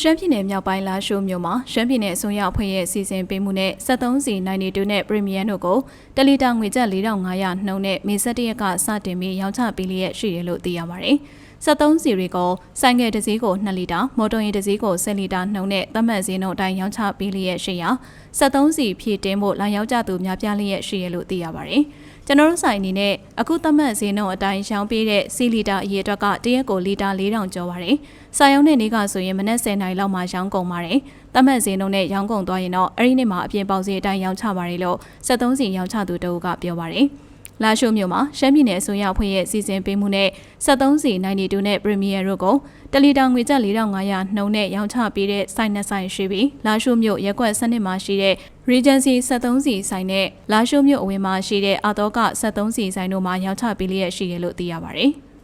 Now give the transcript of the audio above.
ရှမ်းပြည်နယ်မြောက်ပိုင်းလာရှိုးမြို့မှာရှမ်းပြည်နယ်အစိုးရအဖွဲ့ရဲ့စီစဉ်ပေးမှုနဲ့73စီ92နဲ့ပရီမီယံတို့ကိုတလီတာငွေကျပ်4500နှုန်းနဲ့မေ17ရက်ကစတင်ပြီးရောင်းချပေးလျက်ရှိတယ်လို့သိရပါတယ်။ 73စီတွေကိုဆိုင်ငယ်တစ်စီးကို2လီတာမော်တော်ယာဉ်တစ်စီးကို10လီတာနှုန်းနဲ့သတ်မှတ်ဈေးနှုန်းအတိုင်းရောင်းချပေးလျက်ရှိရာ73စီဖြည့်တင်းဖို့လာရောက်ကြသူများပြားလျက်ရှိရလို့သိရပါတယ်။ကျွန်တော်တို့ဆိုင်အနေနဲ့အခုသတ်မှတ်ဈေးနှုန်းအတိုင်းရောင်းပေးတဲ့စီလီတာအရေအတွက်ကတရက်ကိုလီတာ4000ကျော်ပါတယ်။စာရုံးတဲ့နေ့ကဆိုရင်မနက်10:00နာရီလောက်မှရောင်းကုန်ပါတယ်။သတ်မှတ်ဈေးနှုန်းနဲ့ရောင်းကုန်သွားရင်တော့အဲ့ဒီနေ့မှာအပြင်ပေါက်ဈေးအတိုင်းရောင်းချပါတယ်လို့73စီရောင်းချသူတအုပ်ကပြောပါတယ်။ လာရှိုးမြို့မှာရှမ်းပြည်နယ်အစိုးရအဖွဲ့ရဲ့စီစဉ်ပေးမှုနဲ့73စီ92နဲ့ Premier တို့ကိုတလီတာငွေကျပ်4500နှုန်းနဲ့ရောင်းချပေးတဲ့စိုက်နှစ်ဆိုင်ရှိပြီးလာရှိုးမြို့ရက်ကွက်စနစ်မှာရှိတဲ့ Regency 73စီဆိုင်နဲ့လာရှိုးမြို့အဝင်မှာရှိတဲ့အာတော့က73စီဆိုင်တို့မှာရောင်းချပေးလျက်ရှိတယ်လို့သိရပါတယ်။